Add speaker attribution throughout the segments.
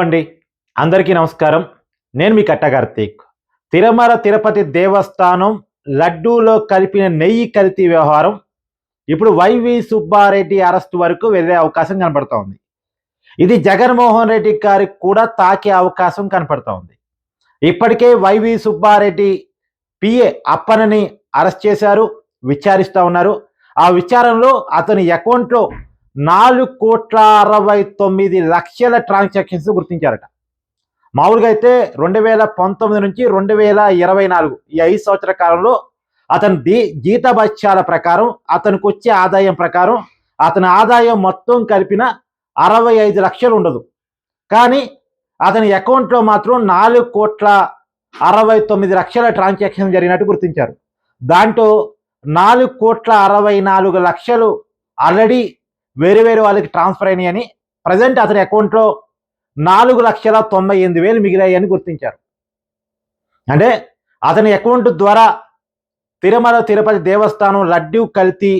Speaker 1: అండి అందరికీ నమస్కారం. నేను మీ కట్టకార్తీక్ తిరుమల తిరుపతి దేవస్థానం లడ్డూలో కలిపిన నెయ్యి కల్తీ వ్యవహారం ఇప్పుడు వైవి సుబ్బారెడ్డి అరెస్ట్ వరకు వెళ్ళే అవకాశం కనపడుతోంది. ఇది జగన్మోహన్ రెడ్డి గారికి కూడా తాకే అవకాశం కనపడుతోంది. ఇప్పటికే వైవి సుబ్బారెడ్డి పిఏ అప్పనని అరెస్ట్ చేశారు విచారిస్తూ ఉన్నారు. ఆ విచారణలో అతని అకౌంట్లో నాలుగు కోట్ల అరవై తొమ్మిది లక్షల ట్రాన్సాక్షన్స్ గుర్తించారట. మామూలుగా అయితే రెండు వేల పంతొమ్మిది నుంచి రెండు వేల ఇరవై నాలుగు ఈ ఐదు సంవత్సరాల కాలంలో అతని దీ జీతభత్యాల ప్రకారం అతనికి వచ్చే ఆదాయం ప్రకారం అతని ఆదాయం మొత్తం కలిపిన అరవై ఐదు లక్షలు ఉండదు. కానీ అతని అకౌంట్లో మాత్రం నాలుగు కోట్ల అరవై తొమ్మిది లక్షల ట్రాన్సాక్షన్ జరిగినట్టు గుర్తించారు. దాంట్లో నాలుగు కోట్ల అరవై నాలుగు లక్షలు ఆల్రెడీ వేరే వేరే వాళ్ళకి ట్రాన్స్ఫర్ అయినాయని ప్రజెంట్ అతని అకౌంట్లో నాలుగు లక్షల తొంభై ఎనిమిది వేలు మిగిలాయని గుర్తించారు. అంటే అతని అకౌంట్ ద్వారా తిరుమల తిరుపతి దేవస్థానం లడ్డూ కల్తీ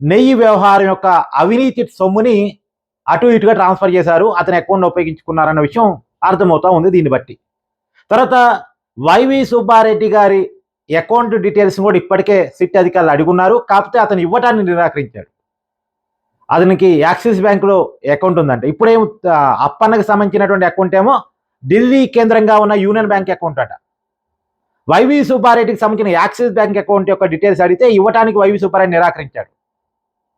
Speaker 1: నెయ్యి వ్యవహారం యొక్క అవినీతి సొమ్ముని అటు ఇటుగా ట్రాన్స్ఫర్ చేశారు. అతని అకౌంట్ ఉపయోగించుకున్నారన్న విషయం అర్థమవుతా ఉంది దీన్ని బట్టి. తర్వాత వైవి సుబ్బారెడ్డి గారి అకౌంట్ డీటెయిల్స్ కూడా ఇప్పటికే సిట్ అధికారులు అడుగున్నారు కాకపోతే అతను ఇవ్వటాన్ని నిరాకరించాడు. అతనికి యాక్సిస్ బ్యాంకులో అకౌంట్ ఉందంట. ఇప్పుడేమో అప్పన్నకు అప్పన్నకి సంబంధించినటువంటి అకౌంట్ ఏమో ఢిల్లీ కేంద్రంగా ఉన్న యూనియన్ బ్యాంక్ అకౌంట్ అట. వైవి సుబ్బారెడ్డికి సంబంధించిన యాక్సిస్ బ్యాంక్ అకౌంట్ యొక్క డీటెయిల్స్ అడిగితే ఇవ్వడానికి వైవి సుబ్బారెడ్డి నిరాకరించాడు.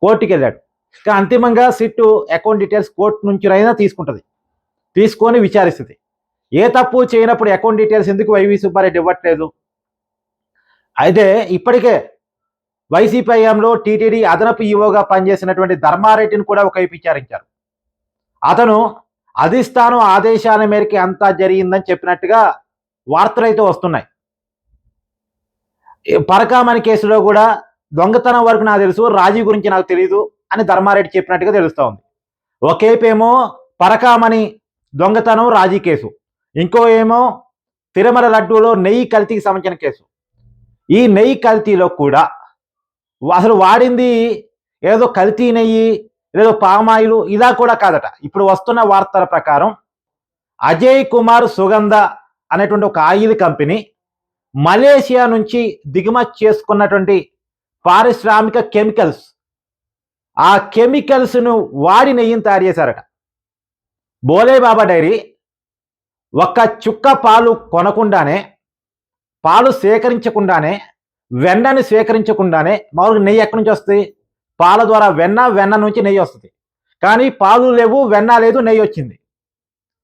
Speaker 1: కోర్టుకి వెళ్ళాడు. కానీ అంతిమంగా సిట్టు అకౌంట్ డీటెయిల్స్ కోర్టు నుంచి అయినా తీసుకుంటుంది. తీసుకొని విచారిస్తుంది. ఏ తప్పు చేయనప్పుడు అకౌంట్ డీటెయిల్స్ ఎందుకు వైవి సుబ్బారెడ్డి ఇవ్వట్లేదు? అయితే ఇప్పటికే వైసీపీ హయాంలో టీటీడీ అదనపు ఈవోగా పనిచేసినటువంటి ధర్మారెడ్డిని కూడా ఒక విచారించారు. అతను అధిష్టానం ఆదేశాల మేరకు అంతా జరిగిందని చెప్పినట్టుగా వార్తలు అయితే వస్తున్నాయి. పరకామణి కేసులో కూడా దొంగతనం వరకు నాకు తెలుసు రాజీ గురించి నాకు తెలియదు అని ధర్మారెడ్డి చెప్పినట్టుగా తెలుస్తూ ఉంది. ఒకేపేమో పరకామణి దొంగతనం రాజీ కేసు. ఇంకో ఏమో తిరుమల లడ్డూలో నెయ్యి కల్తీకి సంబంధించిన కేసు. ఈ నెయ్యి కల్తీలో కూడా అసలు వాడింది ఏదో కల్తీ నెయ్యి ఏదో పామాయిలు ఇలా కూడా కాదట. ఇప్పుడు వస్తున్న వార్తల ప్రకారం అజయ్ కుమార్ సుగంధ అనేటువంటి ఒక ఆయిల్ కంపెనీ మలేషియా నుంచి దిగుమతి చేసుకున్నటువంటి పారిశ్రామిక కెమికల్స్ ఆ కెమికల్స్ను వాడి నెయ్యిని తయారు చేశారట. బోలేబాబా డైరీ ఒక్క చుక్క పాలు కొనకుండానే పాలు సేకరించకుండానే వెన్నని స్వీకరించకుండానే మామూలుగా నెయ్యి ఎక్కడి నుంచి వస్తుంది? పాల ద్వారా వెన్న వెన్న నుంచి నెయ్యి వస్తుంది. కానీ పాలు లేవు వెన్న లేదు నెయ్యి వచ్చింది.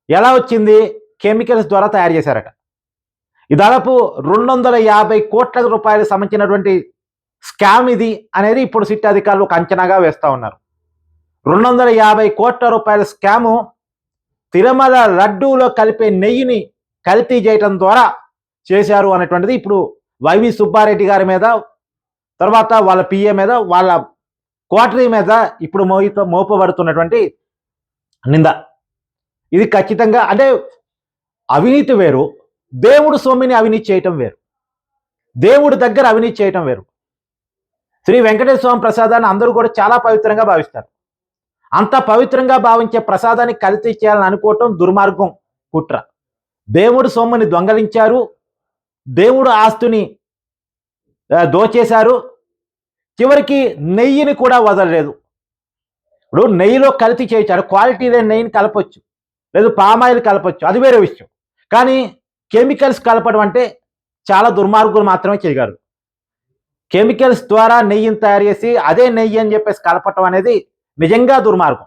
Speaker 1: ఎలా వచ్చింది? కెమికల్స్ ద్వారా తయారు చేశారట. ఈ దాదాపు రెండు వందల యాభై కోట్ల రూపాయలు సంబంధించినటువంటి స్కామ్ ఇది అనేది ఇప్పుడు సిట్ అధికారులు ఒక అంచనాగా వేస్తూ ఉన్నారు. రెండు వందల యాభై కోట్ల రూపాయల స్కాము తిరుమల లడ్డూలో కలిపే నెయ్యిని కల్తీ చేయటం ద్వారా చేశారు అనేటువంటిది ఇప్పుడు వైవి సుబ్బారెడ్డి గారి మీద తర్వాత వాళ్ళ పిఏ మీద వాళ్ళ క్వార్టరీ మీద ఇప్పుడు మోయితో మోపబడుతున్నటువంటి నింద. ఇది ఖచ్చితంగా అంటే అవినీతి వేరు దేవుడు సొమ్మిని అవినీతి చేయటం వేరు దేవుడి దగ్గర అవినీతి చేయటం వేరు. శ్రీ వెంకటేశ్వర స్వామి ప్రసాదాన్ని అందరూ కూడా చాలా పవిత్రంగా భావిస్తారు. అంత పవిత్రంగా భావించే ప్రసాదాన్ని కలిసి చేయాలని అనుకోవటం దుర్మార్గం కుట్ర. దేవుడు సొమ్ముని దొంగలించారు దేవుడు ఆస్తుని దోచేశారు. చివరికి నెయ్యిని కూడా వదలలేదు. ఇప్పుడు నెయ్యిలో కల్తీ చేయించారు క్వాలిటీ లేని నెయ్యిని కలపొచ్చు. లేదు పామాయిల్ కలపచ్చు. అది వేరే విషయం. కానీ కెమికల్స్ కలపడం అంటే చాలా దుర్మార్గులు మాత్రమే చేయగలరు. కెమికల్స్ ద్వారా నెయ్యిని తయారు చేసి అదే నెయ్యి అని చెప్పేసి కలపటం అనేది నిజంగా దుర్మార్గం.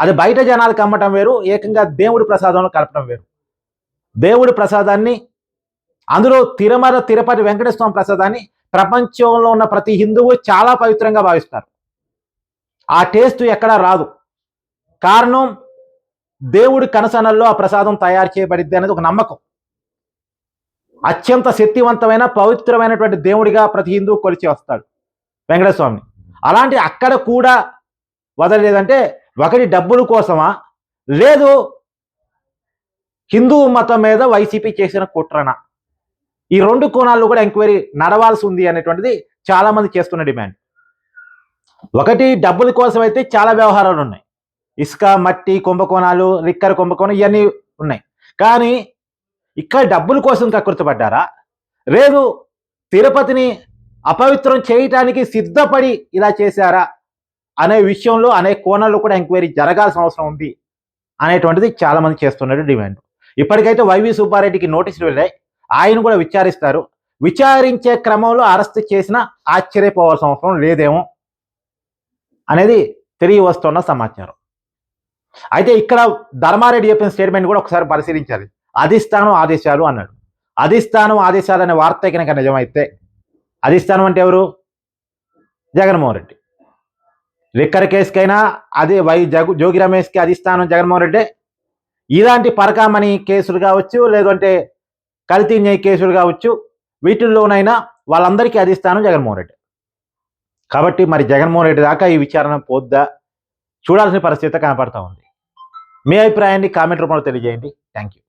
Speaker 1: అది బయట జనాలకు అమ్మటం వేరు ఏకంగా దేవుడి ప్రసాదంలో కలపడం వేరు. దేవుడి ప్రసాదాన్ని అందులో తిరుమల తిరుపతి వెంకటేశ్వర స్వామి ప్రసాదాన్ని ప్రపంచంలో ఉన్న ప్రతి హిందువు చాలా పవిత్రంగా భావిస్తారు. ఆ టేస్ట్ ఎక్కడా రాదు. కారణం దేవుడి కనసనల్లో ఆ ప్రసాదం తయారు చేయబడిద్ది అనేది ఒక నమ్మకం. అత్యంత శక్తివంతమైన పవిత్రమైనటువంటి దేవుడిగా ప్రతి హిందువు కొలిచి వస్తాడు వెంకటస్వామిని అలాంటి అక్కడ కూడా వదలలేదంటే ఒకటి డబ్బుల కోసమా? లేదు హిందూ మతం మీద వైసీపీ చేసిన కుట్రన? ఈ రెండు కోణాల్లో కూడా ఎంక్వైరీ నడవాల్సి ఉంది అనేటువంటిది చాలా మంది చేస్తున్న డిమాండ్. ఒకటి డబ్బుల కోసం అయితే చాలా వ్యవహారాలు ఉన్నాయి. ఇసుక మట్టి కుంభకోణాలు రిక్కర్ కుంభకోణం ఇవన్నీ ఉన్నాయి. కానీ ఇక్కడ డబ్బుల కోసం కకృతపడ్డారా లేదు తిరుపతిని అపవిత్రం చేయటానికి సిద్ధపడి ఇలా చేశారా అనే విషయంలో అనే కోణాల్లో కూడా ఎంక్వైరీ జరగాల్సిన అవసరం ఉంది అనేటువంటిది చాలామంది చేస్తున్నారు డిమాండ్. ఇప్పటికైతే వైవి సుబ్బారెడ్డికి నోటీసులు వెళ్ళాయి. ఆయన కూడా విచారిస్తారు. విచారించే క్రమంలో అరెస్ట్ చేసినా ఆశ్చర్యపోవాల్సిన అవసరం లేదేమో అనేది తిరిగి వస్తున్న సమాచారం. అయితే ఇక్కడ ధర్మారెడ్డి చెప్పిన స్టేట్మెంట్ కూడా ఒకసారి పరిశీలించాలి. అధిష్టానం ఆదేశాలు అన్నాడు. అధిష్టానం ఆదేశాలు అనే వార్త కనుక నిజమైతే అధిష్టానం అంటే ఎవరు? జగన్మోహన్ రెడ్డి లిక్కర్ కేసుకైనా అదే వై జగు జోగి రమేష్కి అధిష్టానం జగన్మోహన్ రెడ్డి ఇలాంటి పరకామణి కేసులు కావచ్చు లేదంటే కల్తీ న్యాయ కేసులు కావచ్చు వీటిల్లోనైనా వాళ్ళందరికీ అధిష్టానం జగన్మోహన్ రెడ్డి. కాబట్టి మరి జగన్మోహన్ రెడ్డి దాకా ఈ విచారణ పోద్దా? చూడాల్సిన పరిస్థితి కనపడతా ఉంది. మీ అభిప్రాయాన్ని కామెంట్ రూపంలో తెలియజేయండి. Thank you